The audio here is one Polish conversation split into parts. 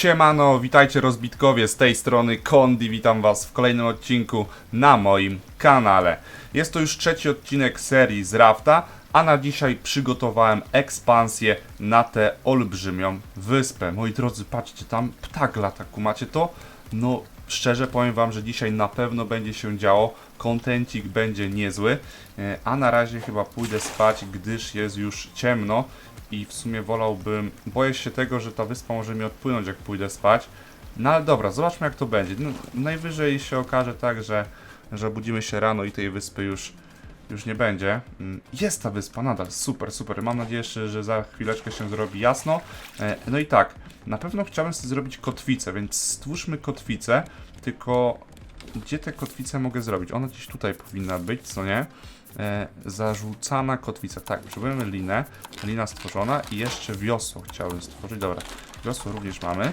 Siemano, witajcie rozbitkowie, z tej strony Kondi, witam was w kolejnym odcinku na moim kanale. Jest to już trzeci odcinek serii z Rafta, a na dzisiaj przygotowałem ekspansję na tę olbrzymią wyspę. Moi drodzy, patrzcie, tam ptak lata, kumacie to? No, szczerze powiem wam, że dzisiaj na pewno będzie się działo, kontencik będzie niezły, e, a na razie chyba pójdę spać, gdyż jest już ciemno i w sumie wolałbym, boję się tego, że ta wyspa może mi odpłynąć jak pójdę spać. No ale dobra, zobaczmy jak to będzie. No, najwyżej się okaże tak, że, że budzimy się rano i tej wyspy już, już nie będzie. Mm, Jest ta wyspa nadal, super, super. Mam nadzieję, że, za chwileczkę się zrobi jasno. E, No i tak, na pewno chciałem sobie zrobić kotwicę, więc stwórzmy kotwicę, tylko gdzie te kotwice mogę zrobić? Ona gdzieś tutaj powinna być, co nie? E, zarzucana kotwica. Tak, potrzebujemy linę. Lina stworzona i jeszcze wiosło chciałem stworzyć. Dobra, wiosło również mamy.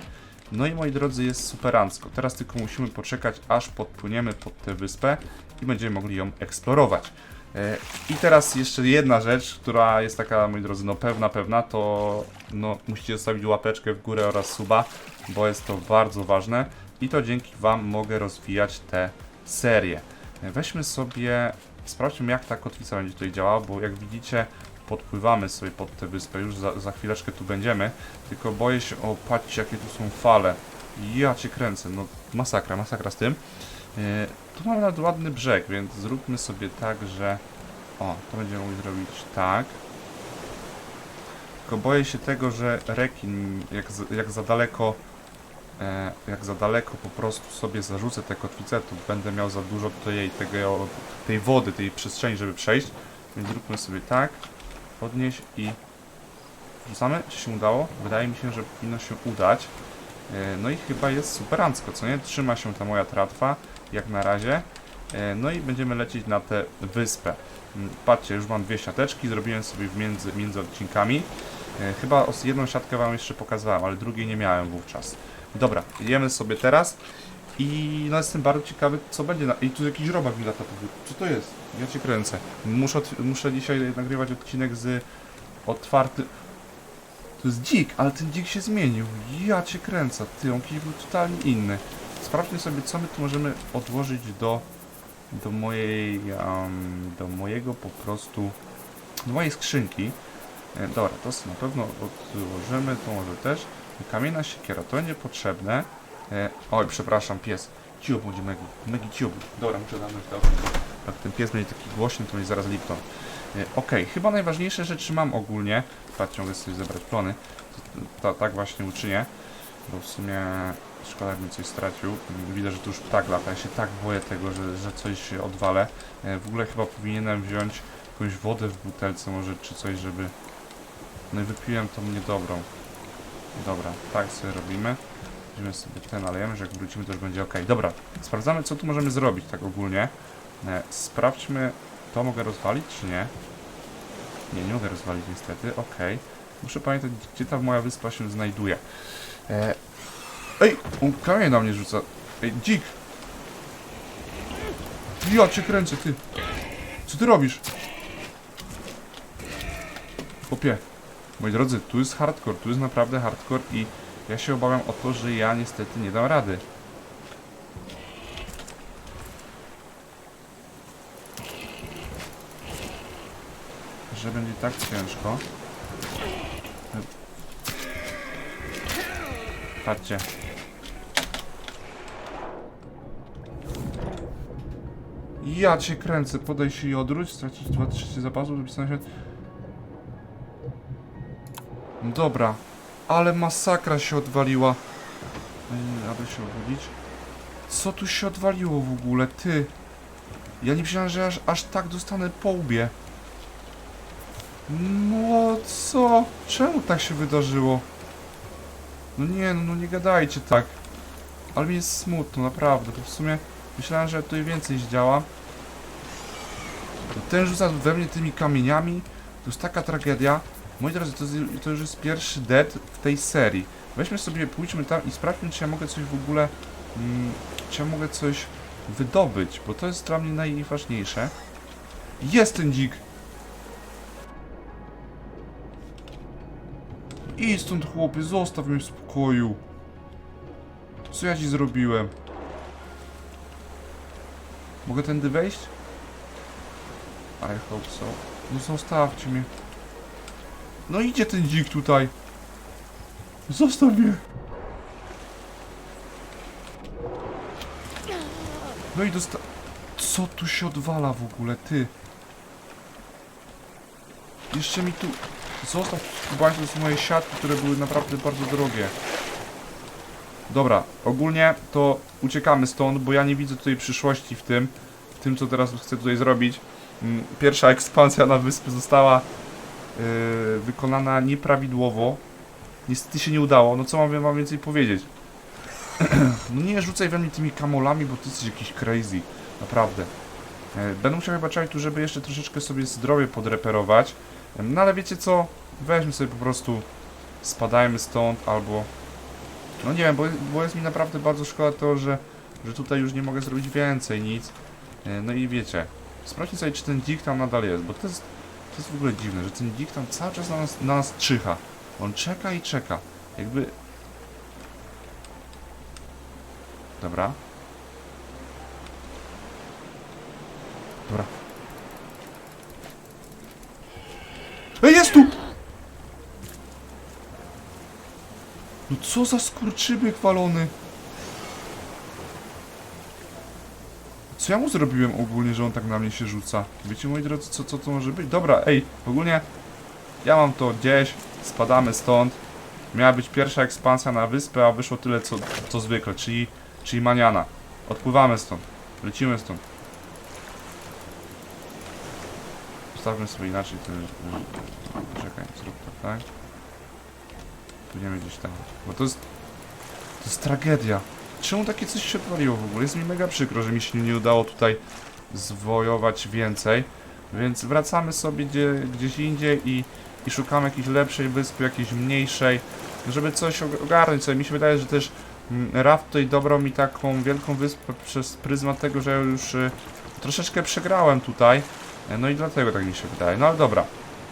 No i moi drodzy, jest superancko. Teraz tylko musimy poczekać, aż podpłyniemy pod tę wyspę i będziemy mogli ją eksplorować. E, I teraz jeszcze jedna rzecz, która jest taka, moi drodzy, no pewna, pewna, to no, musicie zostawić łapeczkę w górę oraz suba, bo jest to bardzo ważne i to dzięki Wam mogę rozwijać tę serię. E, Weźmy sobie, sprawdźmy jak ta kotwica będzie tutaj działała, bo jak widzicie podpływamy sobie pod tę wyspę, już za, za chwileczkę tu będziemy, tylko boję się, o patrzcie jakie tu są fale, ja Cię kręcę, no masakra, masakra z tym. E, Tu mamy nawet ładny brzeg, więc zróbmy sobie tak, że o, to będziemy mogli zrobić tak. Tylko boję się tego, że rekin jak, jak za daleko jak za daleko po prostu sobie zarzucę tę kotwicę, to będę miał za dużo tego, tej wody, tej przestrzeni, żeby przejść. Więc zróbmy sobie tak, podnieść i wrzucamy. Czy się udało? Wydaje mi się, że powinno się udać. E, No i chyba jest superancko, co nie? Trzyma się ta moja tratwa, jak na razie. E, No i będziemy lecieć na tę wyspę. Mm, Patrzcie, już mam dwie siateczki, zrobiłem sobie między, między odcinkami. E, Chyba jedną siatkę wam jeszcze pokazywałem, ale drugiej nie miałem wówczas. Dobra, jemy sobie teraz i no jestem bardzo ciekawy, co będzie na... I tu jakiś robak mi lata Co to jest? Ja cię kręcę. Muszę, muszę dzisiaj nagrywać odcinek z otwarty... To jest dzik, ale ten dzik się zmienił. Ja cię kręcę. Ty, on jakiś był totalnie inny. Sprawdźmy sobie, co my tu możemy odłożyć do... Do mojej... em, do mojego po prostu... Do mojej skrzynki. E, dobra, to na pewno odłożymy, to może też. Kamienna siekiera, to będzie potrzebne. E, oj, przepraszam, pies. Cicho będzie Megi. Megi, bądź. Dobra, muszę zamknąć to. Jak ten pies będzie taki głośny, to będzie zaraz lipton. E, Okej, chyba najważniejsze rzeczy mam ogólnie. Patrzcie, mogę sobie zebrać plony. Tak właśnie uczynię. Bo w sumie szkoda, jakbym coś stracił. Widać, że tu już ptak lata. Ja się tak boję tego, że, że coś się odwalę. E, w ogóle chyba powinienem wziąć jakąś wodę w butelce może, czy coś, żeby... No i wypiłem tą niedobrą. Dobra, tak sobie robimy. Weźmiemy sobie ten, nalejemy, że jak wrócimy to już będzie ok. Dobra, sprawdzamy co tu możemy zrobić tak ogólnie. E, sprawdźmy, to mogę rozwalić czy nie? Nie, nie mogę rozwalić niestety, ok. Muszę pamiętać gdzie ta moja wyspa się znajduje. E, ej, on kamień na mnie rzuca. Ej, dzik! Ja cię kręcę, ty! Co ty robisz? Chłopie, Moi drodzy, tu jest hardcore, tu jest naprawdę hardcore i ja się obawiam o to, że ja niestety nie dam rady. Że będzie tak ciężko. Patrzcie. Ja cię kręcę, podaj się i odwróć, stracić 2 trzecie zapasu, dopisane się... Dobra, ale masakra się odwaliła. Ej, Aby się obudzić. Co tu się odwaliło w ogóle, ty? Ja nie myślałem, że aż, aż tak dostanę po łbie. No co? Czemu tak się wydarzyło? No nie, no, no nie gadajcie tak. Ale mi jest smutno, naprawdę. To w sumie myślałem, że tutaj więcej zdziała. Ten rzuca we mnie tymi kamieniami. To jest taka tragedia. Moi drodzy, to, to już jest pierwszy dead w tej serii. Weźmy sobie, pójdźmy tam i sprawdźmy, czy ja mogę coś w ogóle... Mm, czy ja mogę coś wydobyć, bo to jest dla mnie najważniejsze. Jest ten dzik! Idź stąd chłopie, zostaw mnie w spokoju. Co ja ci zrobiłem? Mogę tędy wejść? I hope so. No zostawcie mnie. No idzie ten dzik tutaj. Zostaw mnie. No i dosta... Co tu się odwala w ogóle, ty? Jeszcze mi tu... Zostaw, chyba to są moje siatki, które były naprawdę bardzo drogie. Dobra, ogólnie to uciekamy stąd, bo ja nie widzę tutaj przyszłości w tym, w tym co teraz chcę tutaj zrobić. Mm, Pierwsza ekspansja na wyspę została yy, wykonana nieprawidłowo. Niestety się nie udało, no co mam wam więcej powiedzieć? no nie rzucaj we mnie tymi kamolami, bo ty jesteś jakiś crazy, naprawdę. E, Będę musiał chyba tu, żeby jeszcze troszeczkę sobie zdrowie podreperować. Em, No ale wiecie co? Weźmy sobie po prostu, spadajmy stąd, albo... No nie wiem, bo, bo jest mi naprawdę bardzo szkoda to, że, że tutaj już nie mogę zrobić więcej, nic. E, No i wiecie, sprawdźmy sobie, czy ten dzik tam nadal jest, bo to jest, to jest w ogóle dziwne, że ten dzik tam cały czas na nas, na nas czyha. On czeka i czeka. Jakby... Dobra. Dobra. Ej, jest tu! No co za skurczybyk walony? Co ja mu zrobiłem ogólnie, że on tak na mnie się rzuca? Wiecie, moi drodzy, co, co to może być? Dobra, ej, ogólnie ja mam to gdzieś, spadamy stąd. Miała być pierwsza ekspansja na wyspę, a wyszło tyle co, co zwykle, czyli, czyli maniana. Odpływamy stąd, lecimy stąd. Postawmy sobie inaczej ten... Czekaj, zrób to tak. Pójdziemy gdzieś tam, bo to jest... To jest tragedia. Czemu takie coś się odwaliło w ogóle? Jest mi mega przykro, że mi się nie udało tutaj zwojować więcej. Więc wracamy sobie gdzie, gdzieś indziej i, i szukamy jakiejś lepszej wyspy, jakiejś mniejszej, żeby coś og- ogarnąć sobie. Mi się wydaje, że też mm, Raf tutaj dobrał mi taką wielką wyspę przez pryzmat tego, że już y, troszeczkę przegrałem tutaj. E, No i dlatego tak mi się wydaje. No ale dobra.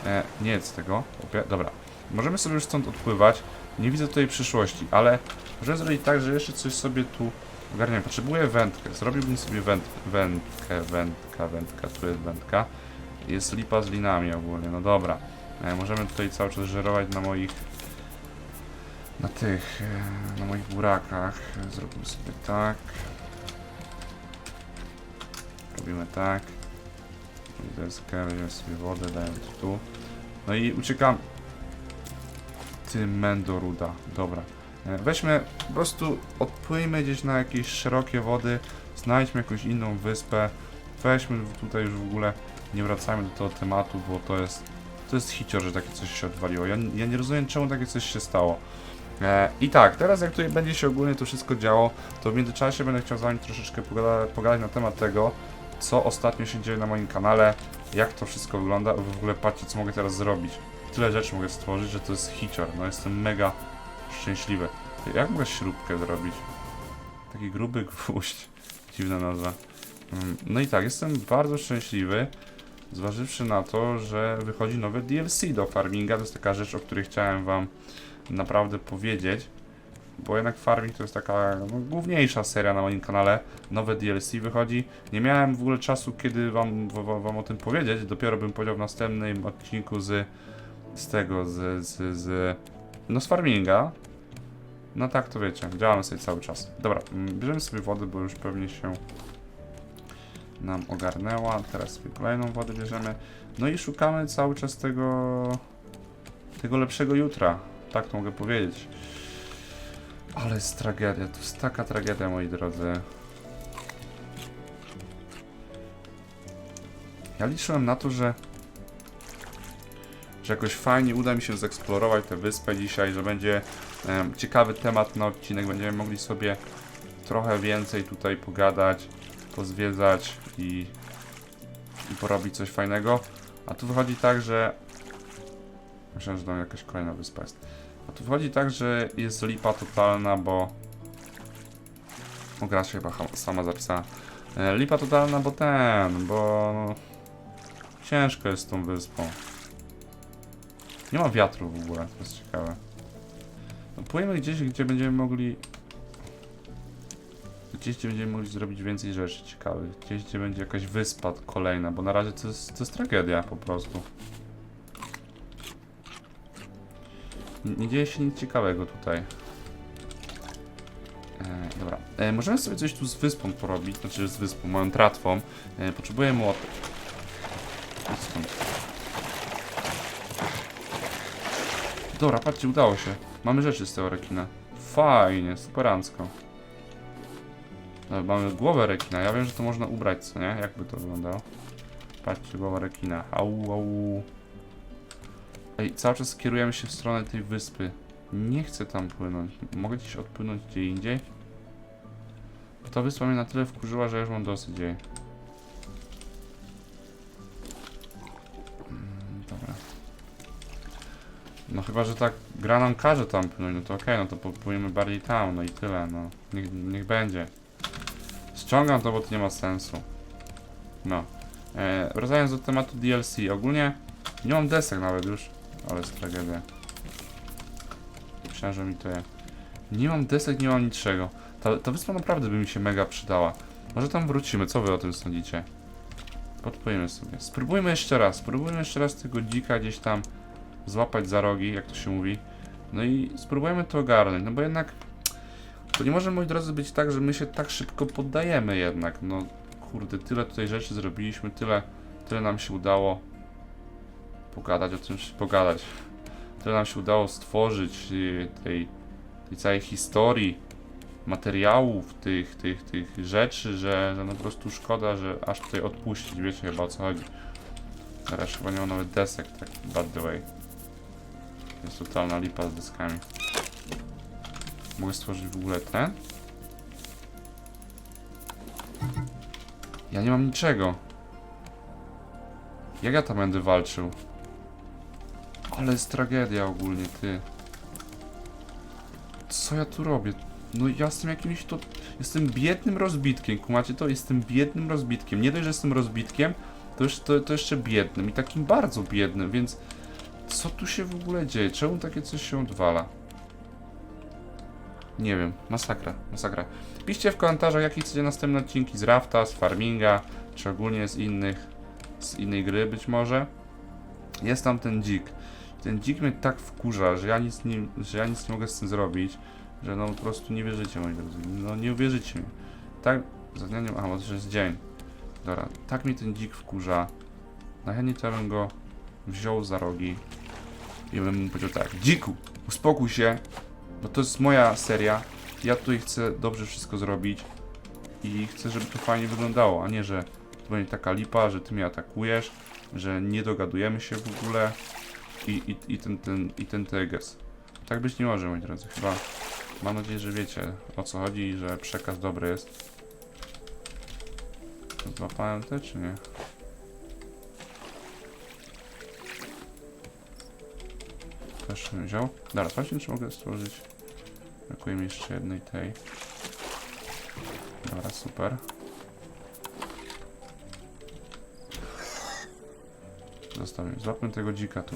E, nie jest tego. Dobra. Możemy sobie już stąd odpływać. Nie widzę tutaj przyszłości, ale możemy zrobić tak, że jeszcze coś sobie tu ogarniemy. Potrzebuję wędkę. Zrobiłbym sobie węd wędkę, wędka, wędka, tu jest wędka. Jest lipa z linami ogólnie, no dobra. E, możemy tutaj cały czas żerować na moich na tych, e, na moich burakach. Zrobimy sobie tak. Robimy tak. Deskę, weźmiemy sobie wodę, dajemy tu. No i uciekam. Ty mendo ruda, dobra. E, Weźmy, po prostu odpłyjmy gdzieś na jakieś szerokie wody, znajdźmy jakąś inną wyspę, weźmy tutaj już w ogóle, nie wracajmy do tego tematu, bo to jest, to jest hicior, że takie coś się odwaliło. Ja, ja nie rozumiem, czemu takie coś się stało. E, I tak, teraz jak tutaj będzie się ogólnie to wszystko działo, to w międzyczasie będę chciał z wami troszeczkę pogada, pogadać na temat tego, co ostatnio się dzieje na moim kanale, jak to wszystko wygląda, w ogóle patrzcie, co mogę teraz zrobić. Tyle rzeczy mogę stworzyć, że to jest hicior, no jestem mega szczęśliwy. Jak mogę śrubkę zrobić? Taki gruby gwóźdź. Dziwna nazwa. Mm, No i tak, jestem bardzo szczęśliwy, zważywszy na to, że wychodzi nowe DLC do Farminga. To jest taka rzecz, o której chciałem wam naprawdę powiedzieć. Bo jednak Farming to jest taka no, główniejsza seria na moim kanale. Nowe DLC wychodzi. Nie miałem w ogóle czasu, kiedy wam, wam, wam o tym powiedzieć. Dopiero bym powiedział w następnym odcinku z, z tego, z, z, z, no z Farminga. No tak, to wiecie, działamy sobie cały czas. Dobra, mm, bierzemy sobie wodę, bo już pewnie się nam ogarnęła. Teraz sobie kolejną wodę bierzemy. No i szukamy cały czas tego, tego lepszego jutra. Tak to mogę powiedzieć. Ale jest tragedia, to jest taka tragedia, moi drodzy. Ja liczyłem na to, że że jakoś fajnie uda mi się zeksplorować tę wyspę dzisiaj, że będzie em, ciekawy temat na odcinek, będziemy mogli sobie trochę więcej tutaj pogadać, pozwiedzać i, i porobić coś fajnego. A tu wychodzi tak, że... Myślałem, że tam jakaś kolejna wyspa jest. A tu wychodzi tak, że jest lipa totalna, bo... O, gra się chyba sama zapisała. E, Lipa totalna, bo ten, bo... Ciężko jest z tą wyspą. Nie ma wiatru w ogóle, to jest ciekawe. No, płyjemy gdzieś, gdzie będziemy mogli Gdzieś, gdzie będziemy mogli zrobić więcej rzeczy ciekawych. Gdzieś, gdzie będzie jakaś wyspa kolejna, bo na razie to jest, to jest tragedia po prostu. Nie, nie dzieje się nic ciekawego tutaj. E, dobra. E, możemy sobie coś tu z wyspą porobić, znaczy z wyspą, moją tratwą. E, potrzebuję młotek. Idź stąd. Dobra, patrzcie, udało się. Mamy rzeczy z tego rekina. Fajnie, superancko. No, mamy głowę rekina. Ja wiem, że to można ubrać, co nie? Jakby to wyglądało? Patrzcie, głowa rekina. Au, au. Ej, cały czas kierujemy się w stronę tej wyspy. Nie chcę tam płynąć. Mogę gdzieś odpłynąć gdzie indziej? Ta wyspa mnie na tyle wkurzyła, że już mam dosyć jej. No chyba, że tak gra nam każe tam płynąć, no to okej, no to popłyniemy bardziej tam, no i tyle, no. Niech, niech będzie. Ściągam to, bo to nie ma sensu. No. E, wracając do tematu DLC, ogólnie nie mam desek nawet już, ale jest tragedia. Że mi to je. Nie mam desek, nie mam niczego. Ta, ta wyspa naprawdę by mi się mega przydała. Może tam wrócimy, co wy o tym sądzicie? Podpłyjmy sobie. Spróbujmy jeszcze raz, spróbujmy jeszcze raz tego dzika gdzieś tam złapać za rogi, jak to się mówi. No i spróbujmy to ogarnąć, no bo jednak to nie może, moi drodzy, być tak, że my się tak szybko poddajemy jednak. No kurde, tyle tutaj rzeczy zrobiliśmy, tyle, tyle nam się udało pogadać o tym, pogadać. Tyle nam się udało stworzyć y, tej, tej całej historii, materiałów, tych, tych, tych rzeczy, że, że no po prostu szkoda, że aż tutaj odpuścić, wiecie chyba o co chodzi. Teraz chyba nie ma nawet desek, tak by the way. Jest totalna lipa z deskami. Mogę stworzyć w ogóle ten? Ja nie mam niczego. Jak ja tam będę walczył? Ale jest tragedia ogólnie, ty. Co ja tu robię? No ja jestem jakimś to... Jestem biednym rozbitkiem, kumacie to? Jestem biednym rozbitkiem. Nie dość, że jestem rozbitkiem, to, już, to, to jeszcze biednym. I takim bardzo biednym, więc... Co tu się w ogóle dzieje? Czemu takie coś się odwala? Nie wiem, masakra, masakra. Piszcie w komentarzach, jakie chcecie następne odcinki z Rafta, z Farminga, czy ogólnie z innych, z innej gry być może. Jest tam ten dzik. Ten dzik mnie tak wkurza, że ja nic nie, że ja nic nie mogę z tym zrobić, że no po prostu nie wierzycie, moi drodzy. No nie uwierzycie mi. Tak, za dnia nie ma, bo to już jest dzień. Dobra, tak mnie ten dzik wkurza. Najchętniej to ja go wziął za rogi i bym mu powiedział tak, dziku, uspokój się, bo to jest moja seria. Ja tutaj chcę dobrze wszystko zrobić i chcę, żeby to fajnie wyglądało, a nie, że to będzie taka lipa, że ty mnie atakujesz, że nie dogadujemy się w ogóle i, i, i ten, ten, i ten teges. Tak być nie może, moi drodzy. Chyba mam nadzieję, że wiecie o co chodzi i że przekaz dobry jest. Złapałem te, czy nie? Też bym wziął. Dobra, patrzcie, czy mogę stworzyć. Brakuje mi jeszcze jednej tej. Dobra, super. Zostawię. Złapmy tego dzika tu.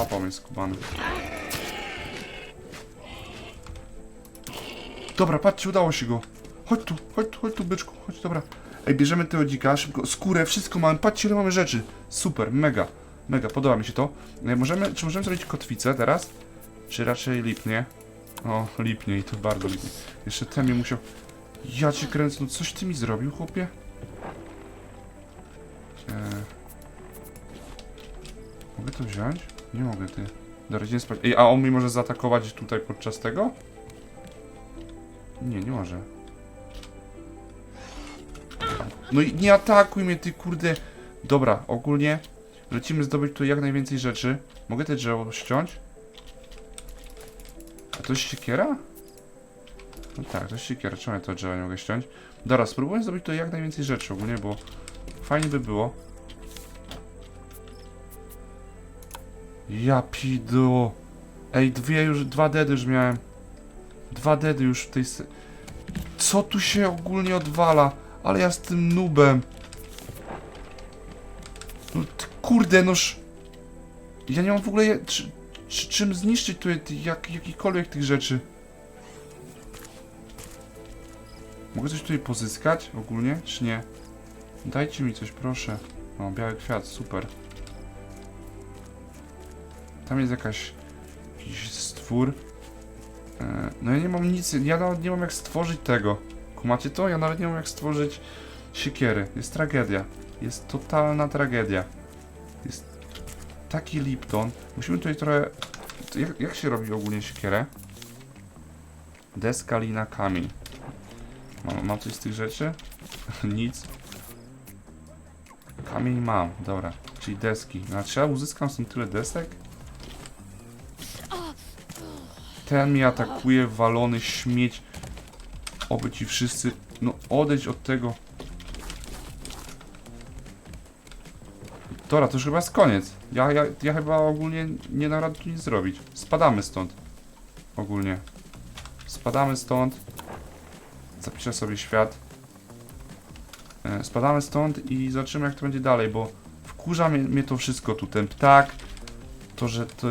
Złapał mnie skubany. Dobra, patrzcie, udało się go. Chodź tu, chodź tu, chodź tu, byczku, chodź, dobra. Ej, bierzemy tego dzika, szybko, skórę, wszystko mamy, patrzcie, ile mamy rzeczy. Super, mega, mega, podoba mi się to. Możemy, czy możemy zrobić kotwicę teraz? Czy raczej lipnie? O, lipnie i to bardzo lipnie. Jeszcze ten musiał... Ja cię kręcę, no coś ty mi zrobił, chłopie? Mogę to wziąć? Nie mogę, ty. Dobra, idziemy spać. Ej, a on mi może zaatakować tutaj podczas tego? Nie, nie może. No i nie atakuj mnie, ty kurde. Dobra, ogólnie lecimy zdobyć tu jak najwięcej rzeczy. Mogę te drzewo ściąć? A to jest siekiera? No tak, to jest siekiera. Czemu ja to drzewo nie mogę ściąć? Dobra, spróbuję zdobyć tu jak najwięcej rzeczy ogólnie, bo fajnie by było. Ja pido. Ej, dwie już, dwa dedy już miałem. Dwa dedy już w tej... se- Co tu się ogólnie odwala? Ale ja z tym nubem. No ty, kurde, noż... Ja nie mam w ogóle czy, czy, czym zniszczyć ty, jak, jakikolwiek tych rzeczy. Mogę coś tutaj pozyskać ogólnie, czy nie? Dajcie mi coś, proszę. O, biały kwiat, super. Tam jest jakaś... jakiś stwór. E, no ja nie mam nic, ja nawet nie mam jak stworzyć tego. Kumacie to? Ja nawet nie mam jak stworzyć siekiery. Jest tragedia. Jest totalna tragedia. Jest taki Lipton. Musimy tutaj trochę... Jak, jak się robi ogólnie siekierę? Deska, lina, kamień. Mam, mam coś z tych rzeczy? Nic. Kamień mam, dobra. Czyli deski. No, a czy ja uzyskam stąd tyle desek? Ten mnie atakuje, walony śmieć. Oby ci wszyscy... No odejdź od tego. Dobra, to już chyba jest koniec. Ja, ja, ja chyba ogólnie nie da rady tu nic zrobić. Spadamy stąd. Ogólnie. Spadamy stąd. Zapiszę sobie świat. E, Spadamy stąd i zobaczymy jak to będzie dalej, bo wkurza mnie, mnie to wszystko tu. Ten ptak, to, że to...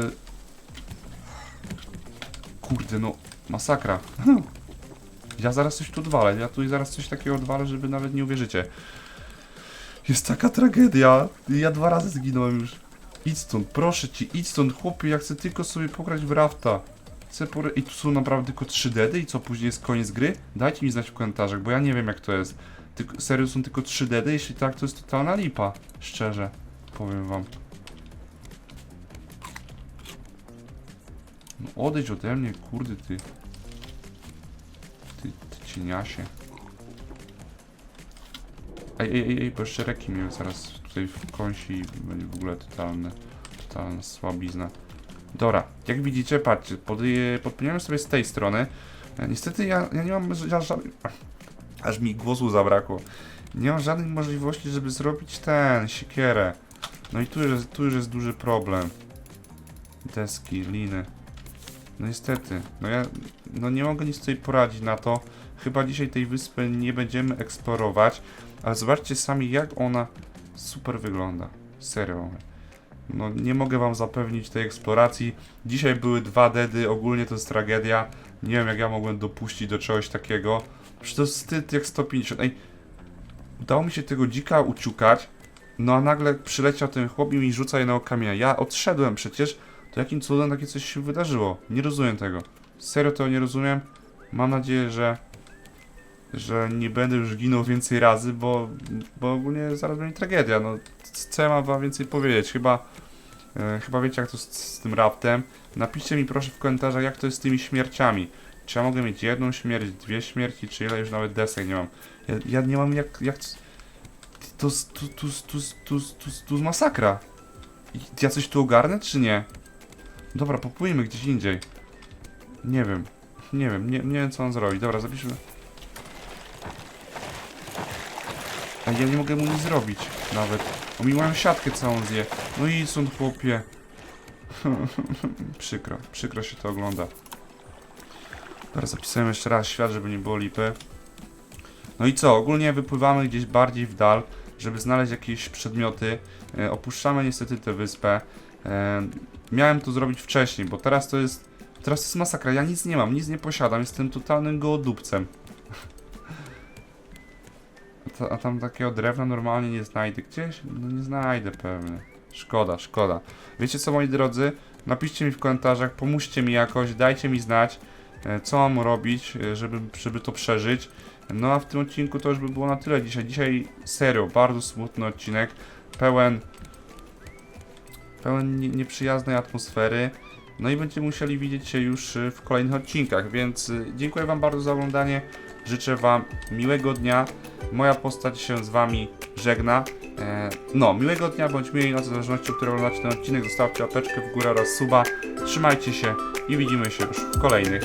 Kurde, no, masakra. Ja zaraz coś tu odwalę, ja tu zaraz coś takiego odwalę, że wy nawet nie uwierzycie. Jest taka tragedia. Ja dwa razy zginąłem już. Idź stąd, proszę ci, idź stąd, chłopie, ja chcę tylko sobie pograć w rafta. Chcę pore... I tu są naprawdę tylko 3 dedy i co, później jest koniec gry? Dajcie mi znać w komentarzach, bo ja nie wiem jak to jest. Tylko, serio są tylko 3 dedy? Jeśli tak, to jest totalna lipa. Szczerze, powiem wam. No odejdź ode mnie, kurde ty. Ty, ty cieniasie. Ej, ej, ej, ej, bo jeszcze reki mnie zaraz tutaj wkąsi i będzie w ogóle totalny, totalna słabizna. Dobra, jak widzicie, patrzcie, pod, podpiniemy sobie z tej strony. E, Niestety ja, ja nie mam ja, ża- Aż mi głosu zabrakło. Nie mam żadnej możliwości, żeby zrobić ten, siekierę. No i tu już, tu już jest duży problem. Deski, liny. No niestety, no ja no nie mogę nic tutaj poradzić na to. Chyba dzisiaj tej wyspy nie będziemy eksplorować. Ale zobaczcie sami, jak ona super wygląda. Serio. No nie mogę wam zapewnić tej eksploracji. Dzisiaj były dwa dedy, ogólnie to jest tragedia. Nie wiem, jak ja mogłem dopuścić do czegoś takiego. Przecież to wstyd jak 150. Ej, udało mi się tego dzika uciukać, no a nagle przyleciał ten chłop i mi rzuca jednego kamienia. Ja odszedłem przecież, jakim cudem takie coś się wydarzyło? Nie rozumiem tego. Serio to nie rozumiem. Mam nadzieję, że że nie będę już ginął więcej razy, bo, bo ogólnie zaraz będzie tragedia. No, co ja mam wam więcej powiedzieć? Chyba, e, chyba wiecie jak to z, z tym raptem. Napiszcie mi proszę w komentarzach jak to jest z tymi śmierciami. Czy ja mogę mieć jedną śmierć, dwie śmierci, czy ile już nawet desek nie mam. Ja, ja nie mam jak... jak to jest tu, tu, tu, tu, tu, tu jest masakra. Ja coś tu ogarnę, czy nie? Dobra, popłyjmy gdzieś indziej. Nie wiem. Nie wiem, nie, nie wiem co on zrobi. Dobra, zapiszmy. A ja nie mogę mu nic zrobić nawet. On mi moją siatkę całą zje. No i są chłopie. przykro, przykro się to ogląda. Teraz zapisałem jeszcze raz świat, żeby nie było lipy. No i co, ogólnie wypływamy gdzieś bardziej w dal, żeby znaleźć jakieś przedmioty. E, opuszczamy niestety tę wyspę. E, miałem to zrobić wcześniej, bo teraz to jest... Teraz to jest masakra, ja nic nie mam, nic nie posiadam, jestem totalnym gołodupcem. A, ta, a tam takiego drewna normalnie nie znajdę gdzieś? No nie znajdę pewnie. Szkoda, szkoda. Wiecie co moi drodzy? Napiszcie mi w komentarzach, pomóżcie mi jakoś, dajcie mi znać, e, co mam robić, e, żeby, żeby to przeżyć. No a w tym odcinku to już by było na tyle dzisiaj. Dzisiaj serio, bardzo smutny odcinek, pełen pełen nie- nieprzyjaznej atmosfery. No i będziemy musieli widzieć się już y, w kolejnych odcinkach, więc y, dziękuję Wam bardzo za oglądanie. Życzę Wam miłego dnia. Moja postać się z Wami żegna. E, no, miłego dnia bądź miłej nocy, w zależności od którego oglądacie ten odcinek. Zostawcie łapeczkę w górę oraz suba. Trzymajcie się i widzimy się już w kolejnych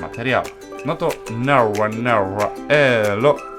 materiałach. No to, no, no, elo.